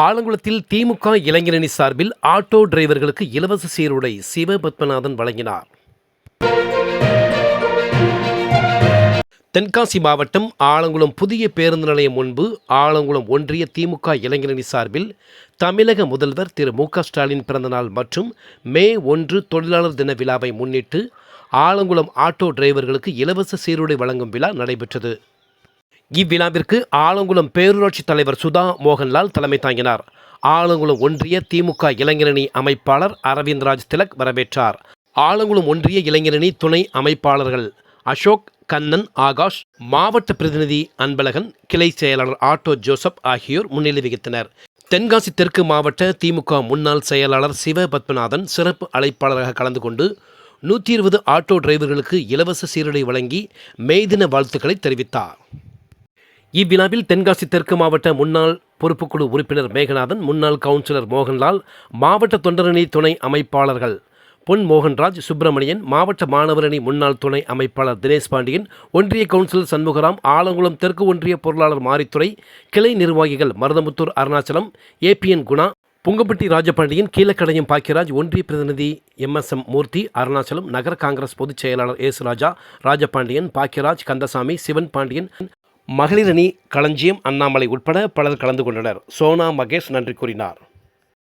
ஆலங்குளத்தில் திமுக இளைஞரணி சார்பில் ஆட்டோ டிரைவர்களுக்கு இலவச சீருடை சிவபத்மநாதன் வழங்கினார். தென்காசி மாவட்டம் ஆலங்குளம் புதிய பேருந்து நிலையம் முன்பு ஆலங்குளம் ஒன்றிய திமுக இளைஞரணி சார்பில் தமிழக முதல்வர் திரு மு க ஸ்டாலின் பிறந்தநாள் மற்றும் மே ஒன்று தொழிலாளர் தின விழாவை முன்னிட்டு ஆலங்குளம் ஆட்டோ டிரைவர்களுக்கு இலவச சீருடை வழங்கும் விழா நடைபெற்றது. இவ்விழாவிற்கு ஆலங்குளம் பேரூராட்சி தலைவர் சுதா மோகன்லால் தலைமை தாங்கினார். ஆலங்குளம் ஒன்றிய திமுக இளைஞரணி அமைப்பாளர் அரவிந்த்ராஜ் திலக் வரவேற்றார். ஆலங்குளம் ஒன்றிய இளைஞரணி துணை அமைப்பாளர்கள் அசோக் கண்ணன் ஆகாஷ் மாவட்ட பிரதிநிதி அன்பழகன் கிளை செயலாளர் ஆட்டோ ஜோசப் ஆகியோர் முன்னிலை வகித்தனர். தென்காசி தெற்கு மாவட்ட திமுக முன்னாள் செயலாளர் சிவ பத்மநாதன் சிறப்பு அழைப்பாளராக கலந்து கொண்டு நூற்றி இருபது ஆட்டோ டிரைவர்களுக்கு இலவச சீருடை வழங்கி மெய்தின வாழ்த்துக்களை தெரிவித்தார். இவ்விழாவில் தென்காசி தெற்கு மாவட்ட முன்னாள் பொறுப்புக்குழு உறுப்பினர் மேகநாதன் முன்னாள் கவுன்சிலர் மோகன்லால் மாவட்ட தொண்டரணி துணை அமைப்பாளர்கள் பொன் மோகன்ராஜ் சுப்பிரமணியன் மாவட்ட மாணவரணி முன்னாள் துணை அமைப்பாளர் தினேஷ் பாண்டியன் ஒன்றிய கவுன்சிலர் சண்முகராம் ஆலங்குளம் தெற்கு ஒன்றிய பொருளாளர் மாரித்துறை கிளை நிர்வாகிகள் மருதமுத்தூர் அருணாச்சலம் ஏபிஎன் குணா புங்கப்பட்டி ராஜபாண்டியன் கீழக்கடையம் பாக்கியராஜ் ஒன்றிய பிரதிநிதி எம்எஸ்எம் மூர்த்தி அருணாச்சலம் நகர காங்கிரஸ் பொதுச் செயலாளர் ஏசுராஜா ராஜா ராஜபாண்டியன் பாக்கியராஜ் கந்தசாமி சிவன் பாண்டியன் மகளிரணி களஞ்சியம் அண்ணாமலை உட்பட பலர் கலந்து கொண்டனர். சோனா மகேஷ் நன்றி கூறினார்.